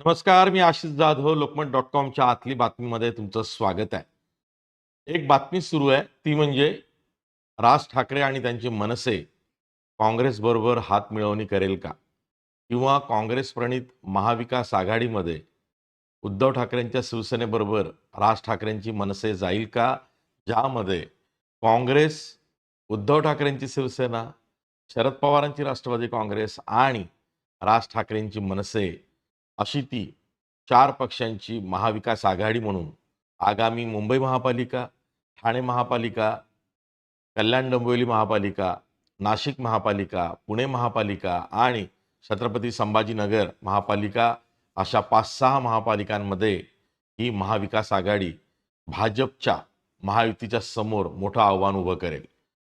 नमस्कार मी आशिष जाधव लोकमत डॉट कॉमच्या आतली बातमीमध्ये तुमचं स्वागत आहे. एक बातमी सुरू आहे ती म्हणजे राज ठाकरे आणि त्यांचे मनसे काँग्रेसबरोबर हात मिळवणी करेल का? किंवा काँग्रेस प्रणित महाविकास आघाडीमध्ये उद्धव ठाकरेंच्या शिवसेनेबरोबर राज ठाकरेंची मनसे जाईल का? ज्यामध्ये काँग्रेस उद्धव ठाकरेंची शिवसेना शरद पवारांची राष्ट्रवादी काँग्रेस आणि राज ठाकरेंची मनसे अशी ती चार पक्षांची महाविकास आघाडी म्हणून. आगामी मुंबई महापालिका ठाणे महापालिका कल्याण डोंबिवली महापालिका नाशिक महापालिका पुणे महापालिका आणि छत्रपती संभाजीनगर महापालिका अशा पाच सहा महापालिकांमध्ये ही महाविकास आघाडी भाजपच्या महायुतीच्या समोर मोठं आव्हान उभं करेल.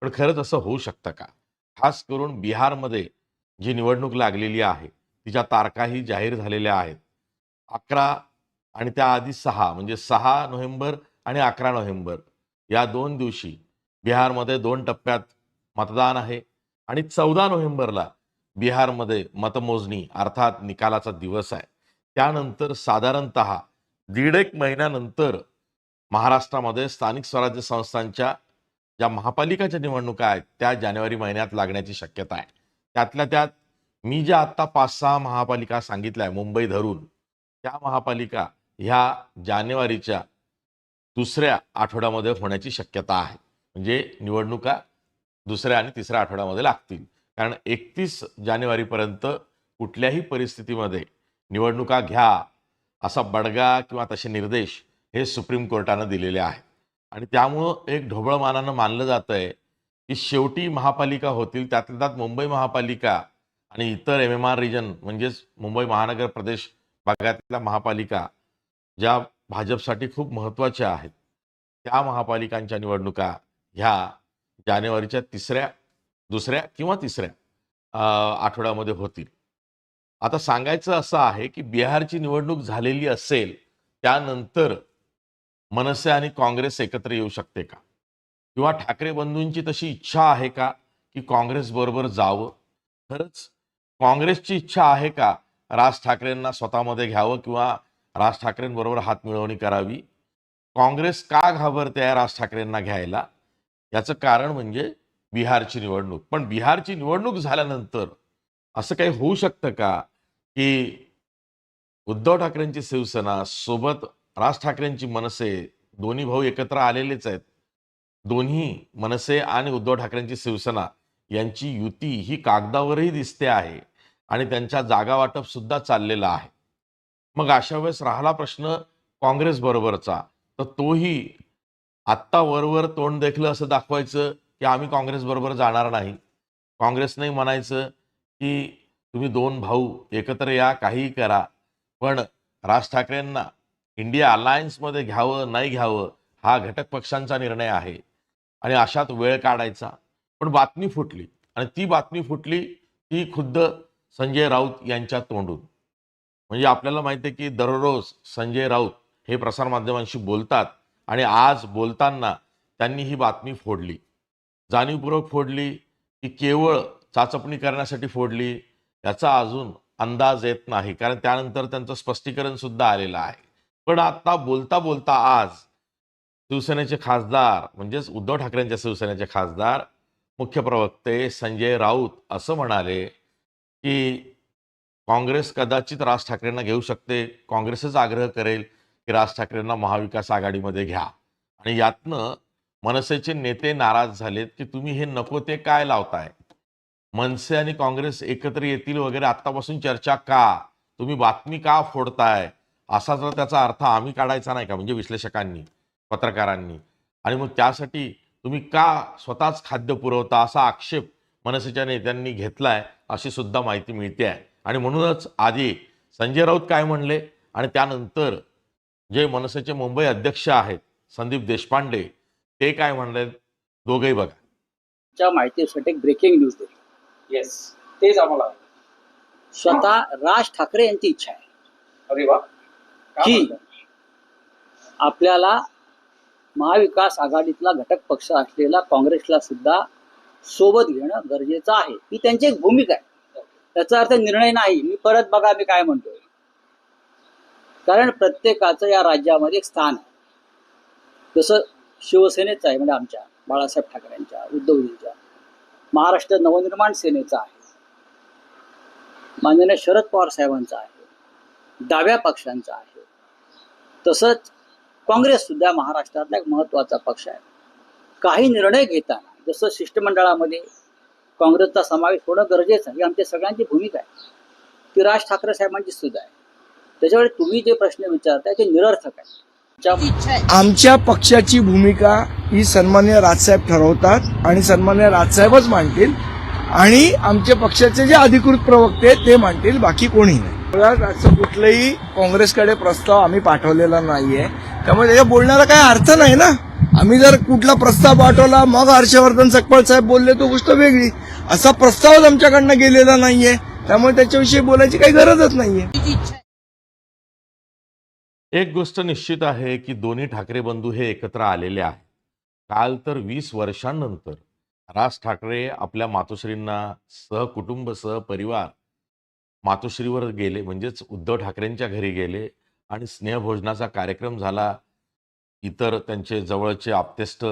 पण खरंच असं होऊ शकतं का? खास करून बिहारमध्ये जी निवडणूक लागलेली आहे तिच्या तारखाही जाहीर झालेल्या आहेत. अकरा आणि त्याआधी सहा म्हणजे सहा नोव्हेंबर आणि अकरा नोव्हेंबर या दोन दिवशी बिहारमध्ये दोन टप्प्यात मतदान आहे आणि चौदा नोव्हेंबरला बिहारमध्ये मतमोजणी अर्थात निकालाचा दिवस आहे. त्यानंतर साधारणत दीड एक महिन्यानंतर महाराष्ट्रामध्ये स्थानिक स्वराज्य संस्थांच्या ज्या महापालिकाच्या निवडणुका आहेत त्या जानेवारी महिन्यात लागण्याची शक्यता आहे. त्यातल्या त्यात मी ज्या आत्ता पाच सहा महापालिका सांगितल्या मुंबई धरून त्या महापालिका ह्या जानेवारीच्या दुसऱ्या आठवड्यामध्ये होण्याची शक्यता आहे. म्हणजे निवडणुका दुसऱ्या आणि तिसऱ्या आठवड्यामध्ये लागतील. कारण एकतीस जानेवारीपर्यंत कुठल्याही परिस्थितीमध्ये निवडणुका घ्या असा बडगा किंवा तसे निर्देश हे सुप्रीम कोर्टानं दिलेले आहेत. आणि त्यामुळं एक ढोबळमानानं मानलं जातं आहे की शेवटी महापालिका होतील त्यातल्या त्यात मुंबई महापालिका आणि इतर एम एम आर रिजन म्हणजेच मुंबई महानगर प्रदेश भागातल्या महापालिका ज्या भाजपसाठी खूप महत्त्वाच्या आहेत त्या महापालिकांच्या निवडणुका ह्या जानेवारीच्या तिसऱ्या दुसऱ्या किंवा तिसऱ्या आठवड्यामध्ये होतील. आता सांगायचं असं आहे की बिहारची निवडणूक झालेली असेल त्यानंतर मनसे आणि काँग्रेस एकत्र येऊ शकते का? किंवा ठाकरे बंधूंची तशी इच्छा आहे का की काँग्रेस बरोबर जावं? खरंच काँग्रेसची इच्छा आहे का राज ठाकरेंना स्वतःमध्ये घ्यावं किंवा राज ठाकरेंबरोबर हात मिळवणी करावी? काँग्रेस का घाबरते आहे राज ठाकरेंना घ्यायला? याचं कारण म्हणजे बिहारची निवडणूक. पण बिहारची निवडणूक झाल्यानंतर असं काही होऊ शकतं का की उद्धव ठाकरेंची शिवसेना सोबत राज ठाकरेंची मनसे दोन्ही भाऊ एकत्र आलेलेच आहेत. दोन्ही मनसे आणि उद्धव ठाकरेंची शिवसेना यांची युती ही कागदावरही दिसते आहे आणि त्यांच्या जागा वाटप सुद्धा चाललेलं आहे. मग अशा वेळेस राहिला प्रश्न काँग्रेस बरोबरचा. तर तोही आत्ता वरवर तोंड देखलं असं दाखवायचं की आम्ही काँग्रेस बरोबर जाणार नाही. काँग्रेसने म्हणायचं की तुम्ही दोन भाऊ एकत्र या काहीही करा. पण राज ठाकरेंना इंडिया अलायन्समध्ये घ्यावं नाही घ्यावं हा घटक पक्षांचा निर्णय आहे. आणि अशात वेळ काढायचा. पण बातमी फुटली आणि ती बातमी फुटली ती खुद्द संजय राऊत यांच्या तोंडून. म्हणजे आपल्याला माहिती आहे की दररोज संजय राऊत हे प्रसारमाध्यमांशी बोलतात आणि आज बोलताना त्यांनी ही बातमी फोडली. जाणीवपूर्वक फोडली की केवळ चाचपणी करण्यासाठी फोडली याचा अजून अंदाज येत नाही. कारण त्यानंतर त्यांचं स्पष्टीकरण सुद्धा आलेलं आहे. पण आता बोलता बोलता आज शिवसेनेचे खासदार म्हणजेच उद्धव ठाकरेंच्या शिवसेनेचे खासदार मुख्य प्रवक्ते संजय राऊत असं म्हणाले की काँग्रेस कदाचित राज ठाकरेंना घेऊ शकते काँग्रेसच आग्रह करेल की राज ठाकरेंना महाविकास आघाडीमध्ये घ्या. आणि यातनं मनसेचे नेते नाराज झालेत की तुम्ही हे नको ते काय लावताय? मनसे आणि काँग्रेस एकत्र येतील वगैरे आत्तापासून चर्चा का? तुम्ही बातमी का फोडताय? असा जर त्याचा अर्थ आम्ही काढायचा नाही का म्हणजे विश्लेषकांनी पत्रकारांनी? आणि मग त्यासाठी तुम्ही का स्वतःच खाद्य पुरवता असा आक्षेप मनसेच्या नेत्यांनी घेतलाय अशी सुद्धा माहिती मिळते आहे. आणि म्हणूनच आधी संजय राऊत काय म्हणले आणि त्यानंतर जे मनसेचे मुंबई अध्यक्ष आहेत संदीप देशपांडे ते काय म्हणले? दोघेही बघा. च्या माहितीसाठी एक ब्रेकिंग न्यूज देईल येस तेच आम्हाला. स्वतः राज ठाकरे यांची इच्छा आहे. अरे वा. की? आपल्याला महाविकास आघाडीतला घटक पक्ष असलेला काँग्रेसला सुद्धा सोबत घेणं गरजेचं आहे. ही त्यांची एक भूमिका आहे. त्याचा अर्थ निर्णय नाही. मी परत बघा मी काय म्हणतोय. कारण प्रत्येकाचं या राज्यामध्ये एक स्थान आहे. जसं शिवसेनेचं आहे म्हणजे आमच्या बाळासाहेब ठाकरेंच्या उद्धवजींच्या. महाराष्ट्र नवनिर्माण सेनेचा आहे. माननीय शरद पवार साहेबांचा आहे. डाव्या पक्षांचा आहे. तसंच काँग्रेस सुद्धा महाराष्ट्रातला एक महत्त्वाचा पक्ष आहे. काही निर्णय घेताना जसं शिष्टमंडळामध्ये काँग्रेसचा समावेश होणं गरजेचं आहे ही आमच्या सगळ्यांची भूमिका आहे. ती राज ठाकरे साहेबांची सुद्धा आहे. त्याच्यामुळे तुम्ही जे प्रश्न विचारताय ते निरर्थक आहे. आमच्या पक्षाची भूमिका ही सन्मान्य राजसाहेब ठरवतात आणि सन्मान्य राजसाहेबच मांडतील आणि आमच्या पक्षाचे जे अधिकृत प्रवक्ते आहेत ते मांडतील बाकी कोणी नाही. मुळात असं कुठलंही काँग्रेसकडे प्रस्ताव आम्ही पाठवलेला नाहीये. त्यामुळे त्याच्या बोलण्याला काही अर्थ नाही ना. आम्ही जर कुठला प्रस्ताव पाठवला मग हर्षवर्धन सकपाळ साहेब बोलले तो गोष्ट वेगळी. असा प्रस्तावच आमच्याकडनं गेलेला नाहीये. त्यामुळे त्याच्याविषयी बोलायची काही गरजच नाहीये. एक गोष्ट निश्चित आहे की दोन्ही ठाकरे बंधू हे एकत्र आलेले आहेत. काल तर वीस वर्षांनंतर राज ठाकरे आपल्या मातोश्रींना सहकुटुंब सहपरिवार मातोश्रीवर गेले म्हणजेच उद्धव ठाकरेंच्या घरी गेले. आणि स्नेहभोजनाचा कार्यक्रम झाला. इतर त्यांचे जवळचे आप्तेष्ट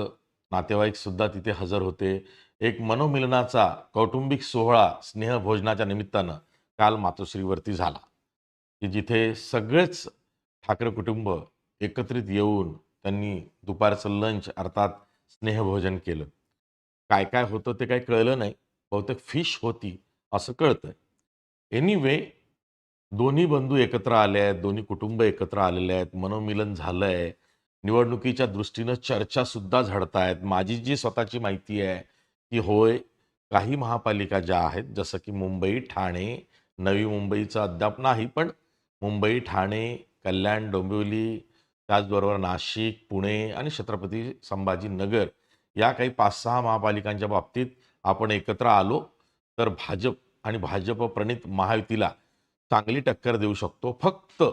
नातेवाईक सुद्धा तिथे हजर होते. एक मनोमिलनाचा कौटुंबिक सोहळा स्नेहभोजनाच्या निमित्तानं काल मातोश्रीवरती झाला. की जिथे सगळेच ठाकरे कुटुंब एकत्रित येऊन त्यांनी दुपारचं लंच अर्थात स्नेहभोजन केलं. काय काय होतं ते काही कळलं नाही. बहुतेक फिश होती असं कळतंय. एनिवे दोन्ही बंधू एकत्र आले आहेत दोन्ही कुटुंब एकत्र आलेले आहेत मनोमिलन झालंय. निवडणुकीच्या दृष्टीनं चर्चा सुद्धा झडतायत. माझी जी स्वतःची माहिती आहे की होय काही महापालिका ज्या आहेत जसं की मुंबई ठाणे नवी मुंबईचं अद्याप नाही पण मुंबई ठाणे कल्याण डोंबिवली त्याचबरोबर नाशिक पुणे आणि छत्रपती संभाजीनगर या काही पाच सहा महापालिकांच्या बाबतीत आपण एकत्र आलो तर भाजप आणि भाजप प्रणित महायुतीला चांगली टक्कर देऊ शकतो. फक्त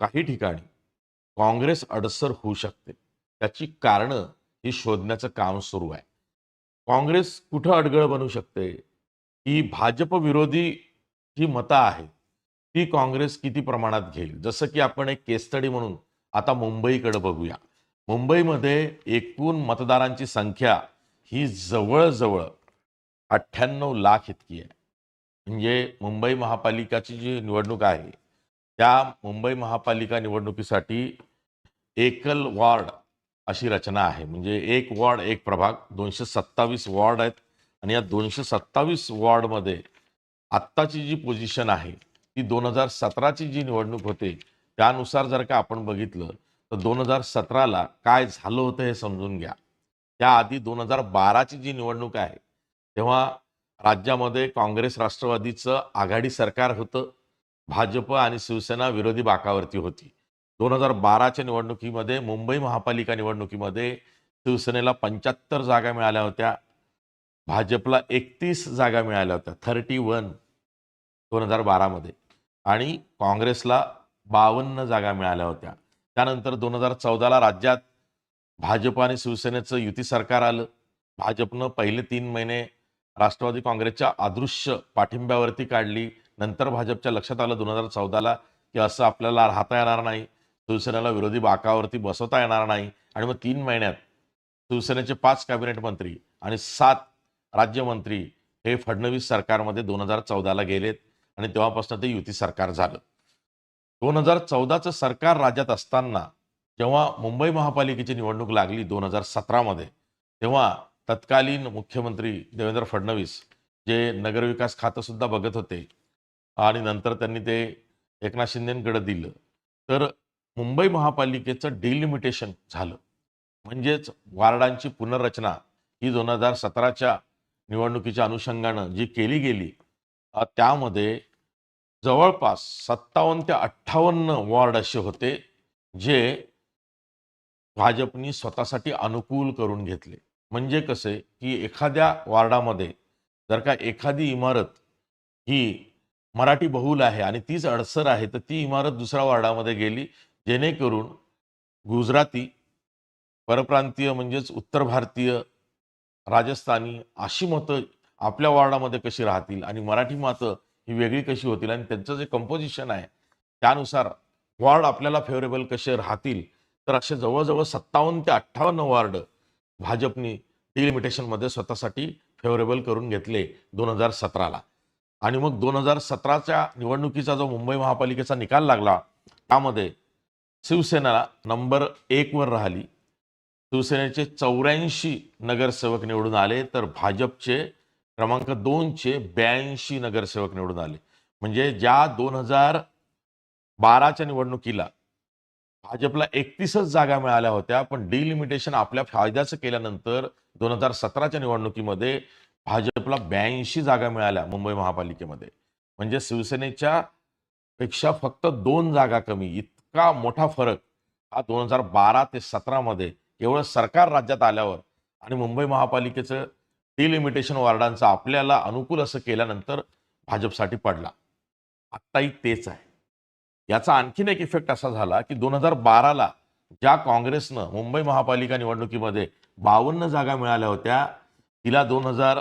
काही ठिकाणी काँग्रेस अडसर होऊ शकते. त्याची कारणं ही शोधण्याचं काम सुरू आहे. काँग्रेस कुठं अडगळ बनू शकते? ही भाजप विरोधी जी मतं आहेत ती काँग्रेस किती प्रमाणात घेईल? जसं की आपण एक केस स्टडी म्हणून आता मुंबईकडे बघूया. मुंबईमध्ये एकूण मतदारांची संख्या ही जवळजवळ अठ्ठ्याण्णव लाख इतकी आहे. म्हणजे मुंबई महापालिकाची जी निवडणूक आहे त्या मुंबई महापालिका निवडणुकीसाठी एकल वॉर्ड अशी रचना आहे. म्हणजे एक वॉर्ड एक प्रभाग दोनशे सत्तावीस वॉर्ड आहेत आणि या दोनशे सत्तावीस वॉर्डमध्ये आत्ताची जी पोझिशन आहे ती दोन हजार सतराची जी निवडणूक होते त्यानुसार जर का आपण बघितलं तर दोन हजार सतराला काय झालं होतं हे समजून घ्या. त्याआधी दोन हजार बाराची जी निवडणूक आहे तेव्हा राज्यामध्ये काँग्रेस राष्ट्रवादीचं आघाडी सरकार होतं. भाजप आणि शिवसेना विरोधी बाकावरती होती. दोन हजार बाराच्या निवडणुकीमध्ये मुंबई महापालिका निवडणुकीमध्ये शिवसेनेला पंच्याहत्तर जागा मिळाल्या होत्या. भाजपला एकतीस जागा मिळाल्या होत्या. थर्टी वन दोन हजार बारामध्ये. आणि काँग्रेसला बावन्न जागा मिळाल्या होत्या. त्यानंतर दोन हजार चौदाला राज्यात भाजप आणि शिवसेनेचं युती सरकार आलं. भाजपनं पहिले तीन महिने राष्ट्रवादी काँग्रेसच्या अदृश्य पाठिंब्यावरती काढली. नंतर भाजपच्या लक्षात आलं दोन हजार चौदाला की असं आपल्याला राहता येणार नाही. शिवसेनेला विरोधी बाकावरती बसवता येणार नाही. आणि मग तीन महिन्यात शिवसेनेचे पाच कॅबिनेट मंत्री आणि सात राज्यमंत्री हे फडणवीस सरकारमध्ये दोन हजार चौदाला गेलेत. आणि तेव्हापासून ते युती सरकार झालं. दोन हजार चौदाचं सरकार राज्यात असताना जेव्हा मुंबई महापालिकेची निवडणूक लागली दोन हजार सतरामध्ये तेव्हा तत्कालीन मुख्यमंत्री देवेंद्र फडणवीस जे नगरविकास खातं सुद्धा बघत होते आणि नंतर त्यांनी ते एकनाथ शिंदेकडे दिलं. तर मुंबई महापालिकेचं डिलिमिटेशन झालं. म्हणजेच वार्डांची पुनर्रचना ही दोन हजार सतराच्या निवडणुकीच्या अनुषंगानं जी केली गेली त्यामध्ये जवळपास सत्तावन्न ते अठ्ठावन्न वॉर्ड असे होते जे भाजपनी स्वतःसाठी अनुकूल करून घेतले. म्हणजे कसे की एखाद्या वार्डामध्ये जर का एखादी इमारत ही मराठी बहुल आहे आणि तीच अडसर आहे तर ती इमारत दुसऱ्या वार्डामध्ये गेली जेणेकरून गुजराती परप्रांतीय म्हणजेच उत्तर भारतीय राजस्थानी अशी मतं आपल्या वार्डामध्ये कशी राहतील आणि मराठी मातं ही वेगळी कशी होतील आणि त्यांचं जे कंपोजिशन आहे त्यानुसार वार्ड आपल्याला फेवरेबल कसे राहतील? तर असे जवळजवळ सत्तावन्न ते अठ्ठावन्न वार्ड भाजपनी डिलिमिटेशनमध्ये स्वतःसाठी फेवरेबल करून घेतले दोन हजार सतराला. आणि मग दोन हजार सतराच्या निवडणुकीचा जो मुंबई महापालिकेचा निकाल लागला त्यामध्ये शिवसेना नंबर एकवर राहिली. शिवसेनेचे चौऱ्याऐंशी नगरसेवक निवडून आले तर भाजपचे क्रमांक दोनचे ब्याऐंशी नगरसेवक निवडून आले. म्हणजे ज्या दोन हजार बाराच्या निवडणुकीला भाजपला एकतीसच जागा मिळाल्या होत्या पण डिलिमिटेशन आपल्या फायद्याचं केल्यानंतर दोन हजार सतराच्या निवडणुकीमध्ये भाजपला ब्याऐंशी जागा मिळाल्या मुंबई महापालिकेमध्ये. म्हणजे शिवसेनेच्या पेक्षा फक्त दोन जागा कमी. इतका मोठा फरक हा दोन हजार बारा ते सतरामध्ये केवळ सरकार राज्यात आल्यावर आणि मुंबई महापालिकेचं डिलिमिटेशन वॉर्डांचं आपल्याला अनुकूल असं केल्यानंतर भाजपसाठी पडला. आत्ताही तेच आहे. याचा आणखीन एक इफेक्ट असा झाला की दोन हजार बाराला ज्या काँग्रेसनं मुंबई महापालिका निवडणुकीमध्ये बावन्न जागा मिळाल्या होत्या तिला दोन हजार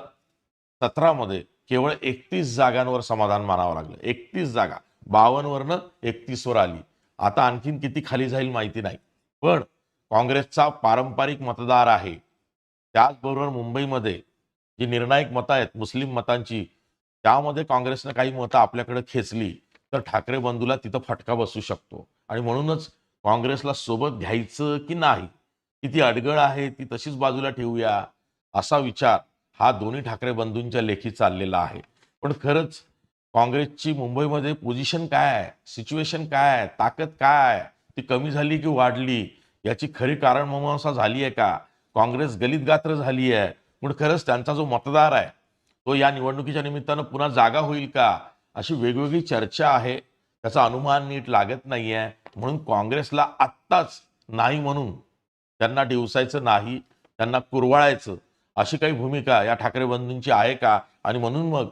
सतरामध्ये केवळ एकतीस जागांवर समाधान मानावं लागलं. एकतीस जागा. बावन्नवरनं एकतीसवर आली. आता आणखीन किती खाली जाईल माहिती नाही. पण काँग्रेसचा पारंपरिक मतदार आहे. त्याचबरोबर मुंबईमध्ये जी निर्णायक मतं आहेत मुस्लिम मतांची त्यामध्ये काँग्रेसनं काही मतं आपल्याकडे खेचली. तर ठाकरे बंधूला तिथं फटका बसू शकतो. आणि म्हणूनच काँग्रेसला सोबत घ्यायचं की नाही की ती अडगळ आहे ती तशीच बाजूला ठेवूया असा विचार हा दोन्ही ठाकरे बंधूंच्या लेखी चाललेला आहे. पण खरंच काँग्रेसची मुंबईमध्ये पोझिशन काय आहे सिच्युएशन काय आहे ताकद काय आहे ती कमी झाली की वाढली याची खरी कारण मीमांसा झाली आहे का? काँग्रेस गलित गात्र झाली आहे. पण खरंच त्यांचा जो मतदार आहे तो या निवडणुकीच्या निमित्तानं पुन्हा जागा होईल का? अशी वेगवेगळी चर्चा आहे. त्याचा अनुमान नीट लागत नाही आहे म्हणून काँग्रेसला आत्ताच नाही म्हणून त्यांना डिवसायचं नाही त्यांना कुरवाळायचं अशी काही भूमिका या ठाकरे बंधूंची आहे का? आणि म्हणून मग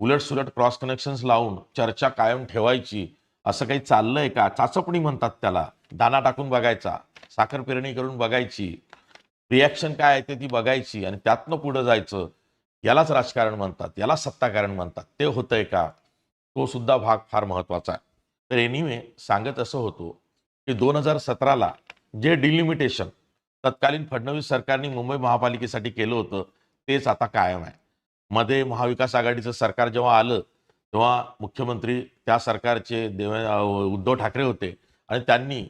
उलट सुलट क्रॉस कनेक्शन्स लावून चर्चा कायम ठेवायची असं काही चाललंय का? चाचपणी म्हणतात त्याला. दाना टाकून बघायचा साखर पेरणी करून बघायची रिॲक्शन काय आहे ते ती बघायची आणि त्यातनं पुढं जायचं. यालाच राजकारण म्हणतात याला सत्ताकारण म्हणतात. ते होतंय का? तो सुद्धा भाग फार महत्त्वाचा आहे. तर एनिवे सांगत असं होतो की दोन हजार सतराला जे डिलिमिटेशन तत्कालीन फडणवीस सरकारने मुंबई महापालिकेसाठी केलं होतं तेच आता कायम आहे. मध्ये महाविकास आघाडीचं सरकार जेव्हा आलं तेव्हा मुख्यमंत्री त्या सरकारचे देव उद्धव ठाकरे होते आणि त्यांनी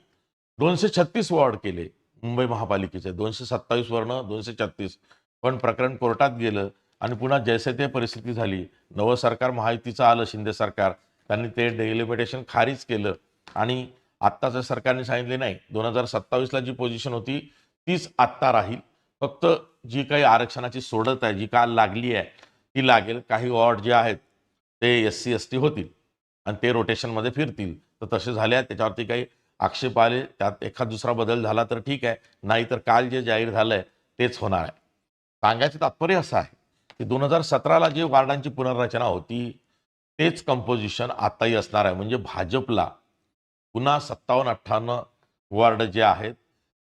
दोनशे छत्तीस वॉर्ड केले मुंबई महापालिकेचे. दोनशे सत्तावीस वर्ण दोनशे छत्तीस. पण प्रकरण कोर्टात गेलं आणि पुन्हा जैसे ते परिस्थिती झाली नवं सरकार महायुतीचं आलं शिंदे सरकार त्यांनी ते डेलिमिटेशन खारीज केलं. आणि आत्ताच्या सरकारने सांगितले नाही दोन हजार सत्तावीसला जी पोझिशन होती तीच आत्ता राहील. फक्त जी काही आरक्षणाची सोडत आहे जी काल लागली आहे ती लागेल. काही वॉर्ड जे आहेत ते एस सी एस टी होतील. आणि ते रोटेशनमध्ये फिरतील. तर तसे झाले आहेत. त्याच्यावरती काही आक्षेप आले. त्यात एखाद दुसरा बदल झाला तर ठीक आहे. नाही तर काल जे जाहीर झालंय तेच होणार आहे. सांगायचं तात्पर्य असं आहे. की दोन हजार सतराला जे वार्डांची पुनर्रचना होती तेच कंपोजिशन आताही असणार आहे. म्हणजे भाजपला पुन्हा सत्तावन्न अठ्ठावन्न वॉर्ड जे आहेत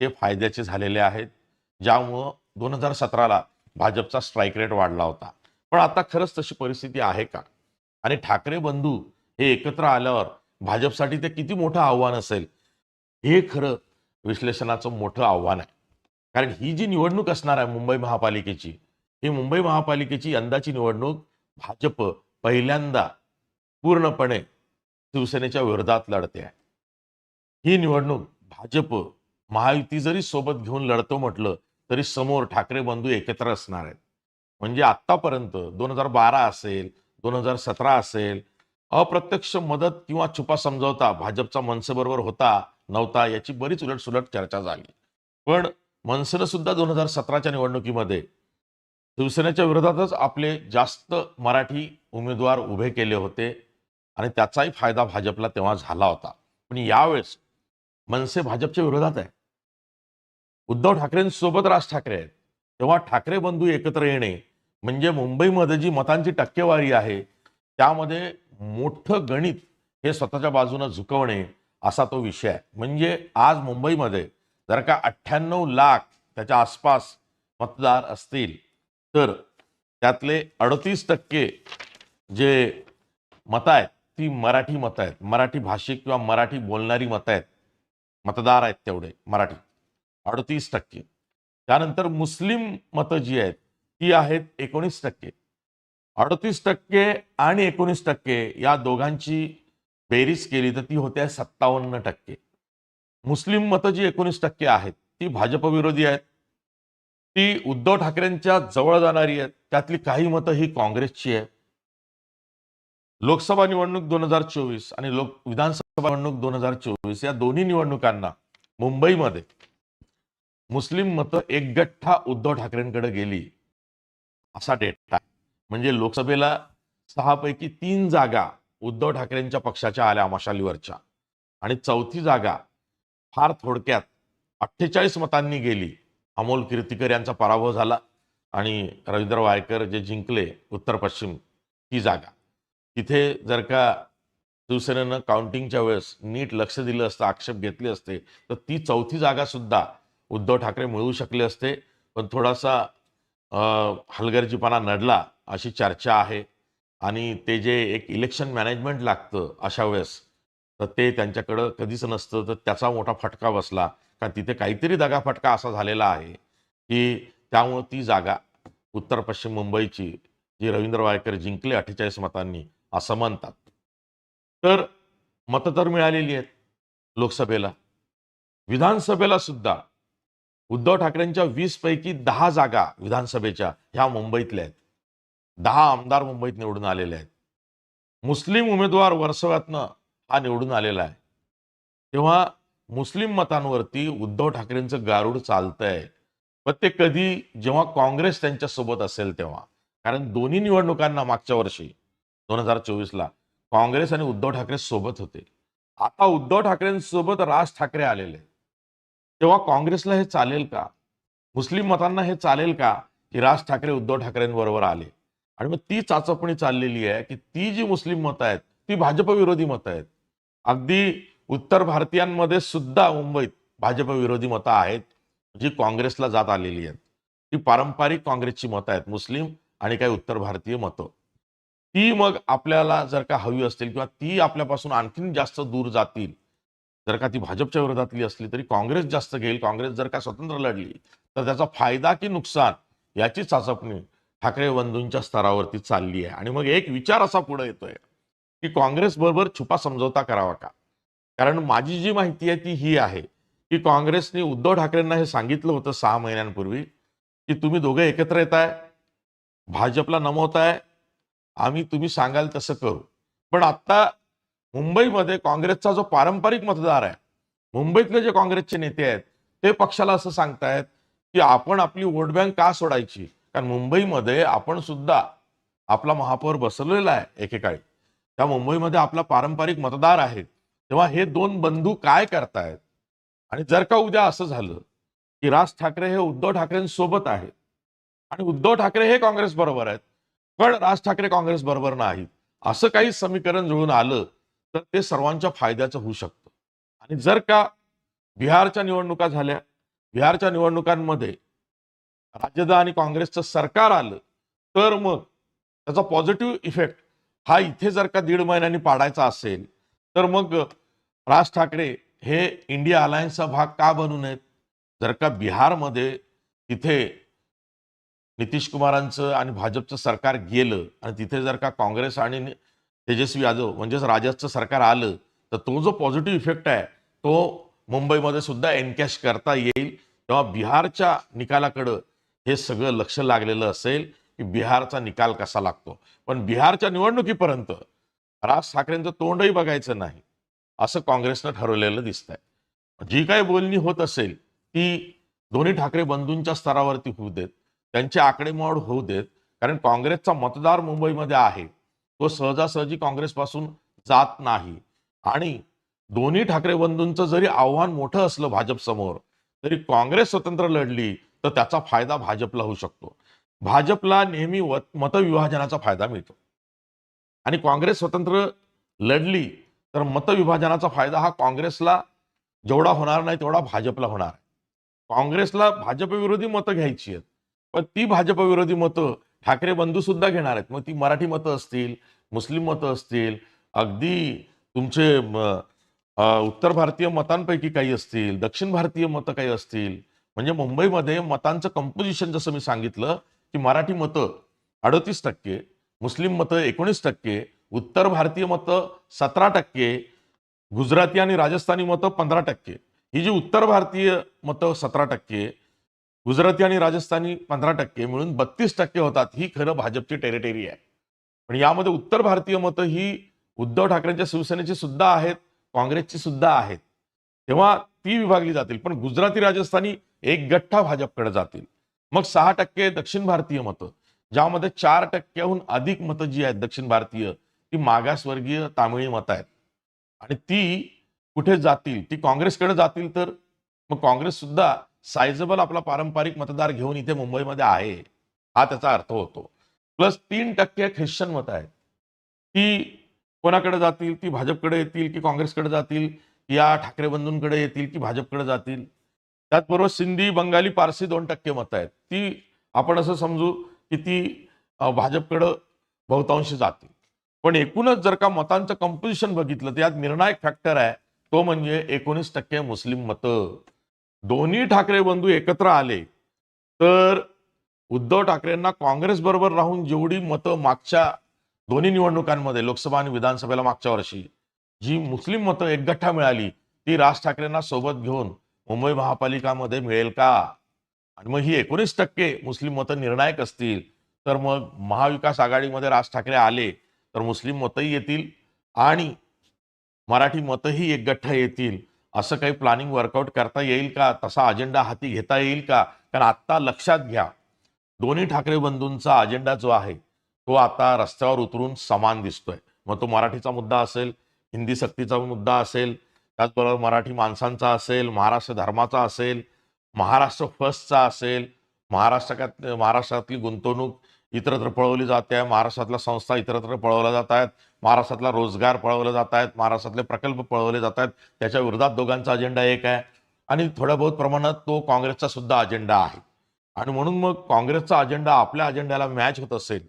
ते फायद्याचे झालेले आहेत. ज्यामुळं दोन हजार सतराला भाजपचा स्ट्राईक रेट वाढला होता. पण आता खरंच तशी परिस्थिती आहे का? आणि ठाकरे बंधू हे एकत्र आल्यावर भाजपसाठी ते किती मोठं आव्हान असेल? हे खरं विश्लेषणाचं मोठं आव्हान आहे. कारण ही जी निवडणूक असणार आहे मुंबई महापालिकेची ही मुंबई महापालिकेची यंदाची निवडणूक भाजप पहिल्यांदा पूर्णपणे शिवसेनेच्या विरोधात लढते आहे. ही निवडणूक भाजप महायुती जरी सोबत घेऊन लढतो म्हटलं तरी समोर ठाकरे बंधू एकत्र असणार आहेत. म्हणजे आत्तापर्यंत दोन हजार बारा असेल दोन हजार सतरा असेल अप्रत्यक्ष मदत किंवा छुपा समजवता भाजपचा मनसेबरोबर होता नव्हता याची बरीच उलटसुलट चर्चा झाली. पण मनसेनं सुद्धा दोन हजार सतराच्या निवडणुकीमध्ये शिवसेनेच्या विरोधातच आपले जास्त मराठी उमेदवार उभे केले होते आणि त्याचाही फायदा भाजपला तेव्हा झाला होता. पण यावेळेस मनसे भाजपच्या विरोधात आहे. उद्धव ठाकरेंसोबत राज ठाकरे आहेत. तेव्हा ठाकरे बंधू एकत्र येणे म्हणजे मुंबईमध्ये जी मतांची टक्केवारी आहे त्यामध्ये मोठं गणित हे स्वतःच्या बाजूनं झुकवणे असा तो विषय आहे. म्हणजे आज मुंबईमध्ये जर का अठ्ठ्याण्णव लाख त्याच्या आसपास मतदार असतील तर त्यातले अडतीस टक्के जे मतं आहेत ती मराठी मतं आहेत. मराठी भाषिक किंवा मराठी बोलणारी मतं आहेत. मतदार आहेत तेवढे मराठी. अडतीस टक्के. त्यानंतर मुस्लिम मतं जी आहेत ती आहेत एकोणीस टक्के. अडतीस टक्के आणि एकोणीस टक्के या दोघांची बेरीज केली तर ती होते सत्तावन्न टक्के. मुस्लिम मतं जी एकोणीस टक्के आहेत ती भाजप विरोधी आहेत. ती उद्धव ठाकरेंच्या जवळ जाणारी आहेत त्यातली काही मतं ही काँग्रेसची आहे लोकसभा निवडणूक दोन हजार चोवीस आणि लोक विधानसभा निवडणूक दोन हजार चोवीस या दोन्ही निवडणुकांना मुंबईमध्ये मुस्लिम मतं एकगठ्ठा उद्धव ठाकरेंकडे गेली. असा डेटा म्हणजे लोकसभेला सहापैकी तीन जागा उद्धव ठाकरेंच्या पक्षाच्या आल्या मशालीवरच्या. आणि चौथी जागा फार थोडक्यात अठ्ठेचाळीस मतांनी गेली. अमोल कीर्तिकर यांचा पराभव झाला आणि रवींद्र वायकर जे जिंकले उत्तर पश्चिम ही जागा. तिथे जर का शिवसेनेनं काउंटिंगच्या वेळेस नीट लक्ष दिलं असतं आक्षेप घेतले असते तर ती चौथी जागा सुद्धा उद्धव ठाकरे मिळवू शकले असते. पण थोडासा हलगर्जीपणा नडला अशी चर्चा आहे आणि ते जे एक इलेक्शन मॅनेजमेंट लागतं अशा वेळेस तर ते त्यांच्याकडं कधीच नसतं तर त्याचा मोठा फटका बसला. कारण तिथे काहीतरी दगाफटका असा झालेला आहे की त्यामुळं ती जागा उत्तर पश्चिम मुंबईची जी रवींद्र वायकर जिंकले अठ्ठेचाळीस मतांनी असं म्हणतात. तर मतं तर मिळालेली आहेत लोकसभेला. विधानसभेला सुद्धा उद्धव ठाकरेंच्या वीस पैकी दहा जागा विधानसभेच्या ह्या मुंबईतल्या आहेत. दहा आमदार मुंबईत निवडून आलेले आहेत. मुस्लिम उमेदवार वर्सव्यातनं हा निवडून आलेला आहे. तेव्हा मुस्लिम मतांवरती उद्धव ठाकरेंचं गारुड चालतंय. पण ते कधी जेव्हा काँग्रेस त्यांच्यासोबत असेल तेव्हा. कारण दोन्ही निवडणुकांना मागच्या वर्षी दोन हजार चोवीसला काँग्रेस आणि उद्धव ठाकरे सोबत होते. आता उद्धव ठाकरेंसोबत राज ठाकरे आलेले. तेव्हा काँग्रेसला हे चालेल का? मुस्लिम मतांना हे चालेल का? की राज ठाकरे उद्धव ठाकरेंबरोबर आले. आणि मग ती चाचपणी चाललेली आहे की ती जी मुस्लिम मतं आहेत ती भाजप विरोधी मतं आहेत. अगदी उत्तर भारतीयांमध्ये सुद्धा मुंबईत भाजप विरोधी मतं आहेत जी काँग्रेसला जात आलेली आहेत. ती पारंपरिक काँग्रेसची मतं आहेत मुस्लिम आणि काही उत्तर भारतीय मतं. ती मग आपल्याला जर का हवी असतील किंवा ती आपल्यापासून आणखीन जास्त दूर जातील जर का ती भाजपच्या विरोधातली असली तरी काँग्रेस जास्त घेईल काँग्रेस जर का स्वतंत्र लढली तर त्याचा फायदा की नुकसान याची चाचपणी ठाकरे बंधूंच्या स्तरावरती चालली आहे. आणि मग एक विचार असा पुढे येतोय की काँग्रेस बरोबर छुपा समजवता करावा का? कारण माझी जी माहिती आहे ती ही आहे की काँग्रेसने उद्धव ठाकरेंना हे सांगितलं होतं सहा महिन्यांपूर्वी की तुम्ही दोघे एकत्र येत आहे भाजपला नमवताय आम्ही तुम्ही सांगाल तसं करू. पण आता मुंबईमध्ये काँग्रेसचा जो पारंपरिक मतदार आहे मुंबईतले जे काँग्रेसचे नेते आहेत ते पक्षाला असं सांगतायत की आपण आपली वोट बँक का सोडायची? कारण मुंबईमध्ये आपण सुद्धा आपला महापौर बसवलेला आहे एकेकाळी. त्या मुंबईमध्ये आपला पारंपरिक मतदार आहे तेव्हा हे दोन बंधू काय करतायत? आणि जर का उद्या असं झालं की राज ठाकरे हे उद्धव ठाकरेंसोबत आहेत आणि उद्धव ठाकरे हे काँग्रेस बरोबर आहेत पण राज ठाकरे काँग्रेस बरोबर नाहीत असं काही समीकरण जुळून आलं तर ते सर्वांच्या फायद्याचं होऊ शकतं. आणि जर का बिहारच्या निवडणुका झाल्या बिहारच्या निवडणुकांमध्ये राज्यद आणि काँग्रेसचं सरकार आलं तर मग त्याचा पॉझिटिव्ह इफेक्ट हा इथे जर का दीड महिन्यांनी पाडायचा असेल तर मग राज ठाकरे हे इंडिया अलायन्सचा भाग का बनू नयेत? जर का बिहारमध्ये तिथे नितीश कुमारांचं आणि भाजपचं सरकार गेलं आणि तिथे जर का काँग्रेस आणि तेजस्वी यादव म्हणजेच राजाचं सरकार आलं तर तो जो पॉझिटिव्ह इफेक्ट आहे तो मुंबईमध्ये सुद्धा एनकॅश करता येईल. तेव्हा बिहारच्या निकालाकडं हे सगळं लक्ष लागलेलं असेल की बिहारचा निकाल कसा लागतो. पण बिहारच्या निवडणुकीपर्यंत राज ठाकरेंचं तोंडही बघायचं नाही. असं काँग्रेसनं ठरवलेलं दिसतंय. जी काही बोलणी होत असेल ती दोन्ही ठाकरे बंधूंच्या स्तरावरती होऊ देत त्यांचे आकडेमोड होऊ देत कारण काँग्रेसचा मतदार मुंबईमध्ये आहे तो सहजासहजी काँग्रेसपासून जात नाही. आणि दोन्ही ठाकरे बंधूंचं जरी आव्हान मोठं असलं भाजप समोर तरी काँग्रेस स्वतंत्र लढली तर त्याचा फायदा भाजपला होऊ शकतो. भाजपला नेहमी मतविभाजनाचा फायदा मिळतो. आणि काँग्रेस स्वतंत्र लढली तर मतविभाजनाचा फायदा हा काँग्रेसला जेवढा होणार नाही तेवढा भाजपला होणार काँग्रेसला भाजपविरोधी मतं घ्यायची आहेत पण ती भाजपविरोधी मतं ठाकरे बंधू सुद्धा घेणार आहेत. मग ती मराठी मतं असतील मुस्लिम मतं असतील अगदी तुमचे उत्तर भारतीय मतांपैकी काही असतील दक्षिण भारतीय मतं काही असतील म्हणजे मुंबईमध्ये मतांचं कंपोजिशन जसं मी सांगितलं की मराठी मतं अडतीस टक्के मुस्लिम मतं एकोणीस टक्के उत्तर भारतीय मतं सतरा टक्के गुजराती आणि राजस्थानी मतं पंधरा टक्के. ही जी उत्तर भारतीय मतं सतरा टक्के गुजराती आणि राजस्थानी पंधरा टक्के मिळून बत्तीस टक्के होतात ही खरं भाजपची टेरिटरी आहे. पण यामध्ये उत्तर भारतीय मतं ही उद्धव ठाकरेंच्या शिवसेनेची सुद्धा आहेत काँग्रेसची सुद्धा आहेत. तेव्हा ती विभागली जातील पण गुजराती राजस्थानी एक गठ्ठा भाजपकडे जातील. मग सहा टक्के दक्षिण भारतीय मतं. ज्यामध्ये चार टक्क्याहून अधिक मतं जी आहेत दक्षिण भारतीय ती मागासवर्गीय तामिळी मतं आहेत. आणि ती कुठे जातील? ती काँग्रेसकडे जातील तर? मग काँग्रेस सुद्धा सायझेबल आपला पारंपरिक मतदार घेऊन इथे मुंबईमध्ये आहे हा त्याचा अर्थ होतो. प्लस तीन टक्के ख्रिश्चन मतं आहेत. ती कोणाकडे जातील? ती भाजपकडे येतील की काँग्रेसकडे जातील? या ठाकरे बंधूंकडे येतील की भाजपकडे जातील? त्याचबरोबर सिंधी बंगाली पारसी दोन टक्के मतं आहेत. ती आपण असं समजू की ती भाजपकडं बहुतांश जाते. पण एकूणच जर का मतांचं कंपोजिशन बघितलं तर यात निर्णायक फॅक्टर आहे. तो म्हणजे एकोणीस टक्के मुस्लिम मतं. दोन्ही ठाकरे बंधू एकत्र आले तर उद्धव ठाकरेंना काँग्रेस बरोबर राहून जेवढी मतं मागच्या दोन्ही निवडणुकांमध्ये लोकसभा आणि विधानसभेला मागच्या वर्षी जी मुस्लिम मतं एकगठ्ठा मिळाली ती राज ठाकरेंना सोबत घेऊन मुंबई महापालिकामध्ये मिळेल का? आणि मग ही एकोणीस टक्के मुस्लिम मतं निर्णायक असतील तर मग महाविकास आघाडीमध्ये राज ठाकरे आले तर मुस्लिम मतंही येतील आणि मराठी मतंही एकगठ्ठा येतील. असं काही प्लॅनिंग वर्कआउट करता येईल का? तसा अजेंडा हाती घेता येईल का? कारण आत्ता लक्षात घ्या दोन्ही ठाकरे बंधूंचा अजेंडा जो आहे तो आता रस्त्यावर उतरून समान दिसतोय. मग तो मराठीचा मुद्दा असेल हिंदी सक्तीचा मुद्दा असेल त्याचबरोबर मराठी माणसांचा असेल महाराष्ट्र धर्माचा असेल महाराष्ट्र फर्स्टचा असेल महाराष्ट्रात महाराष्ट्रातली गुंतवणूक इतरत्र पळवली जाते आहे महाराष्ट्रातल्या संस्था इतरत्र पळवल्या जात आहेत महाराष्ट्रातला रोजगार पळवले जात आहेत महाराष्ट्रातले प्रकल्प पळवले जात आहेत त्याच्या विरोधात दोघांचा अजेंडा एक आहे आणि थोड्या बहुत प्रमाणात तो काँग्रेसचा सुद्धा अजेंडा आहे. आणि म्हणून मग काँग्रेसचा अजेंडा आपल्या अजेंड्याला मॅच होत असेल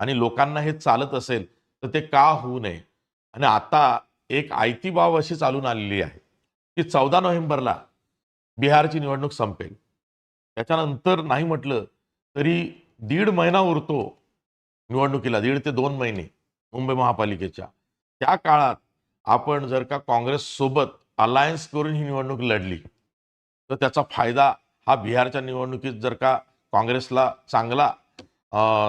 आणि लोकांना हे चालत असेल तर ते का होऊ नये? आणि आता एक आयती बाब अशी चालून आलेली आहे की चौदा नोव्हेंबरला बिहारची निवडणूक संपेल. त्याच्यानंतर नाही म्हटलं तरी दीड महिना उरतो निवडणुकीला दीड ते दोन महिने मुंबई महापालिकेच्या. त्या काळात आपण जर का काँग्रेस सोबत अलायन्स करून ही निवडणूक लढली तर त्याचा फायदा हा बिहारच्या निवडणुकीत जर का काँग्रेसला चांगला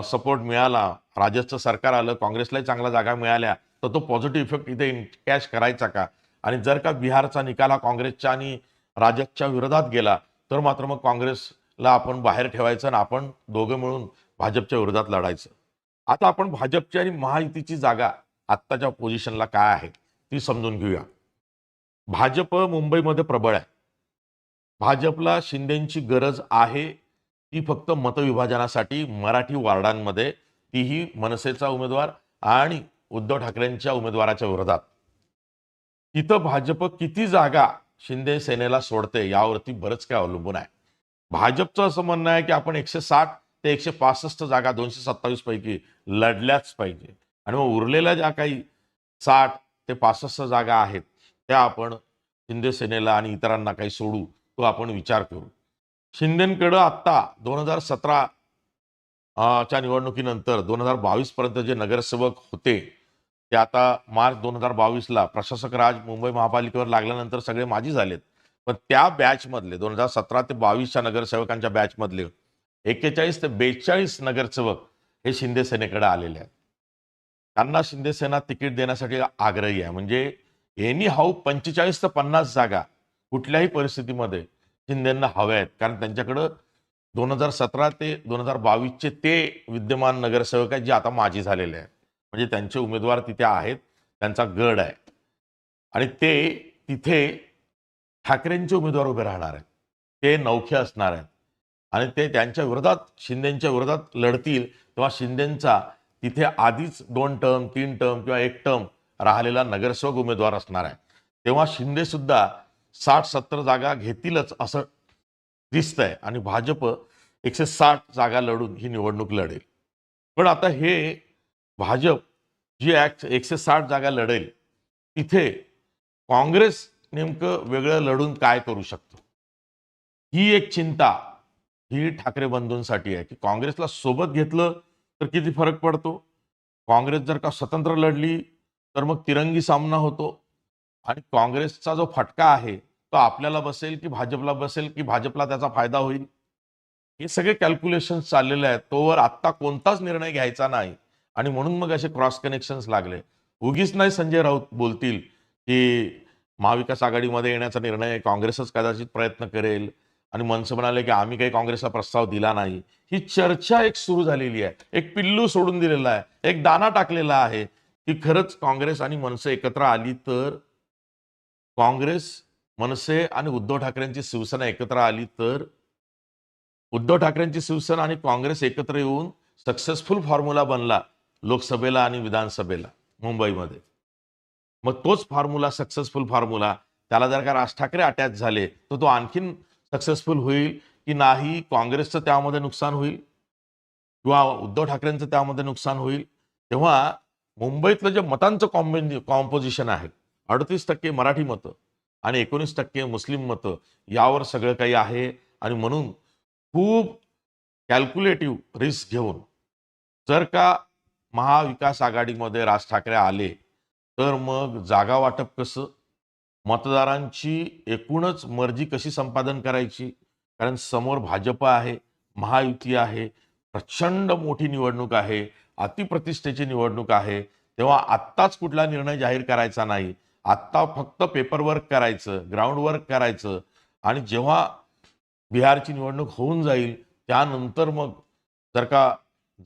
सपोर्ट मिळाला राज्याचं सरकार आलं काँग्रेसलाही चांगल्या जागा मिळाल्या तर तो पॉझिटिव्ह इफेक्ट इथे कॅश करायचा का? आणि जर का बिहारचा निकाल हा काँग्रेसच्या आणि राजकच्या विरोधात गेला तर मात्र मग काँग्रेसला आपण बाहेर ठेवायचं आणि आपण दोघं मिळून भाजपच्या विरोधात लढायचं. आता आपण भाजपची आणि महायुतीची जागा आत्ताच्या पोझिशनला काय आहे ती समजून घेऊया. भाजप मुंबईमध्ये प्रबळ आहे. भाजपला शिंदेची गरज आहे ती फक्त मतविभाजनासाठी मराठी वार्डांमध्ये तीही मनसेचा उमेदवार आणि उद्धव ठाकरेंच्या उमेदवाराच्या विरोधात. तिथं भाजप किती जागा शिंदे सेनेला सोडते यावरती बरंच काय अवलंबून आहे. भाजपचं असं म्हणणं आहे की आपण एकशे साठ ते एकशे पासष्ट जागा दोनशे सत्तावीस पैकी लढल्याच पाहिजे. आणि मग उरलेल्या ज्या काही साठ ते पासष्ट जागा आहेत त्या आपण शिंदे सेनेला आणि इतरांना काही सोडू तो आपण विचार करू. शिंदेकडं आत्ता दोन हजार सतरा च्या निवडणुकीनंतर दोन हजार बावीस पर्यंत जे नगरसेवक होते ते आता मार्च दोन हजार बावीसला प्रशासक राज मुंबई महापालिकेवर लागल्यानंतर सगळे माजी झालेत. पण त्या बॅचमधले दोन हजार सतरा ते बावीसच्या नगरसेवकांच्या बॅचमधले एक्केचाळीस ते बेचाळीस नगरसेवक हे शिंदे सेनेकडे आलेले आहेत. त्यांना शिंदे सेना तिकीट देण्यासाठी आग्रही आहे. म्हणजे एनी हाऊ पंचेचाळीस ते पन्नास जागा कुठल्याही परिस्थितीमध्ये शिंदेंना हव्या आहेत. कारण त्यांच्याकडं दोन हजार सतरा ते दोन हजार बावीसचे ते विद्यमान नगरसेवक आहेत जे आता माजी झालेले आहेत. म्हणजे त्यांचे उमेदवार तिथे आहेत त्यांचा गड आहे. आणि ते तिथे ठाकरेंचे उमेदवार उभे राहणार आहेत. ते नौखे असणार आहेत. आणि ते त्यांच्या विरोधात शिंदेच्या विरोधात लढतील तेव्हा शिंदेचा तिथे आधीच दोन टर्म तीन टर्म किंवा एक टर्म राहिलेला नगरसेवक उमेदवार असणार आहे. तेव्हा शिंदे सुद्धा साठ सत्तर जागा घेतीलच असं दिसतंय. आणि भाजप एकशे साठ जागा लढून ही निवडणूक लढेल. पण आता हे भाजप जी ॲक्स एकशे साठ जागा लढेल तिथे काँग्रेस नेमकं वेगळं लढून काय करू शकतो? ही एक चिंता ही ठाकरे बंधूंसाठी आहे की काँग्रेसला सोबत घेतलं तर किती फरक पडतो? काँग्रेस जर का स्वतंत्र लढली तर मग तिरंगी सामना होतो. आणि काँग्रेसचा जो फटका आहे तो आपल्याला बसेल की भाजपला बसेल की भाजपला त्याचा फायदा होईल? हे सगळे कॅल्क्युलेशन चाललेले आहेत. तोवर आत्ता कोणताच निर्णय घ्यायचा नाही. आणि म्हणून मग असे क्रॉस कनेक्शन्स लागले. उगीच नाही संजय राऊत बोलतील की महाविकास आघाडीमध्ये येण्याचा निर्णय काँग्रेसच कदाचित प्रयत्न करेल. आणि मनसे म्हणाले की आम्ही काही काँग्रेसला प्रस्ताव दिला नाही. ही चर्चा एक सुरू झालेली आहे. एक पिल्लू सोडून दिलेला आहे. एक दाना टाकलेला आहे की खरंच काँग्रेस आणि मनसे एकत्र आली तर काँग्रेस मनसे आणि उद्धव ठाकरेंची शिवसेना एकत्र आली तर उद्धव ठाकरेंची शिवसेना आणि काँग्रेस एकत्र येऊन सक्सेसफुल फॉर्म्युला बनला. लोकसभेला आणि विधानसभेला मुंबईमध्ये. मग तोच फॉर्म्युला सक्सेसफुल फॉर्म्युला त्याला जर का राज ठाकरे अटॅच झाले तर तो आणखीन सक्सेसफुल होईल की नाही? काँग्रेसचं त्यामध्ये नुकसान होईल? किंवा उद्धव ठाकरेंचं त्यामध्ये नुकसान होईल? तेव्हा मुंबईतलं जे मतांचं कॉम्बिन कॉम्पोजिशन आहे अडतीस टक्के मराठी मतं आणि एकोणीस टक्के मुस्लिम मतं यावर सगळं काही आहे. आणि म्हणून खूप कॅल्क्युलेटिव्ह रिस्क घेऊन जर का महाविकास आघाडीमध्ये राज ठाकरे आले तर मग जागा वाटप कसं? मतदारांची एकूणच मर्जी कशी संपादन करायची? कारण समोर भाजप आहे महायुती आहे प्रचंड मोठी निवडणूक आहे अतिप्रतिष्ठेची निवडणूक आहे तेव्हा आत्ताच कुठला निर्णय जाहीर करायचा नाही. आत्ता फक्त पेपरवर्क करायचं ग्राउंडवर्क करायचं आणि जेव्हा बिहारची निवडणूक होऊन जाईल त्यानंतर मग जर का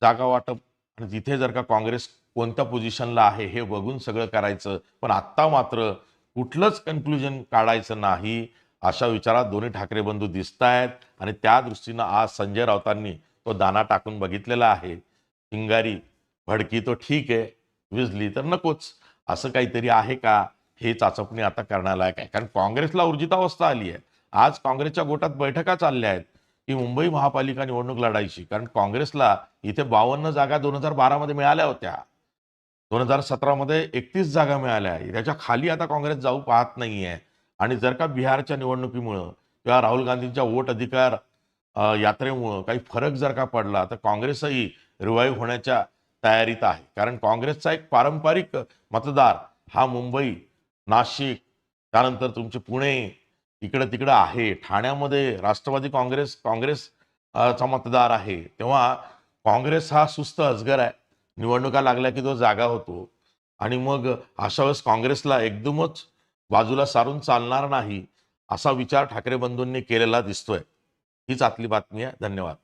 जागा वाटप आणि तिथे जर का काँग्रेस कोणत्या पोझिशनला आहे हे बघून सगळं करायचं. पण आत्ता मात्र कुठलंच कन्क्लुजन काढायचं नाही अशा विचारात दोन्ही ठाकरे बंधू दिसत आहेत आणि त्या दृष्टीनं आज संजय राऊतांनी तो दाना टाकून बघितलेला आहे. शिंगारी भडकी तो ठीक आहे विजली तर नकोच. असं काहीतरी आहे का? हे चाचपणी आता करण्यालायक आहे. कारण काँग्रेसला ऊर्जितावस्था आली आहे. आज काँग्रेसच्या गोटात बैठका चालल्या आहेत. ही मुंबई महापालिका निवडणूक लढायची. कारण काँग्रेसला इथे बावन्न जागा दोन हजार बारामध्ये मिळाल्या होत्या. दोन हजार सतरामध्ये एकतीस जागा मिळाल्या आहे त्याच्याखाली आता काँग्रेस जाऊ पाहत नाहीये. आणि जर का बिहारच्या निवडणुकीमुळं किंवा राहुल गांधींच्या वोट अधिकार यात्रेमुळं काही फरक जर का पडला तर काँग्रेसही रिवाईव्ह होण्याच्या तयारीत आहे. कारण काँग्रेसचा एक पारंपरिक मतदार हा मुंबई नाशिक त्यानंतर तुमचे पुणे इकडं तिकडं आहे. ठाण्यामध्ये राष्ट्रवादी काँग्रेस काँग्रेस चा मतदार आहे. तेव्हा काँग्रेस हा सुस्त अजगर आहे. निवडणुका लागल्या की तो जागा होतो. आणि मग अशा वेळेस काँग्रेसला एकदमच बाजूला सारून चालणार नाही असा विचार ठाकरे बंधूंनी केलेला दिसतोय. हीच आतली बातमी आहे. धन्यवाद.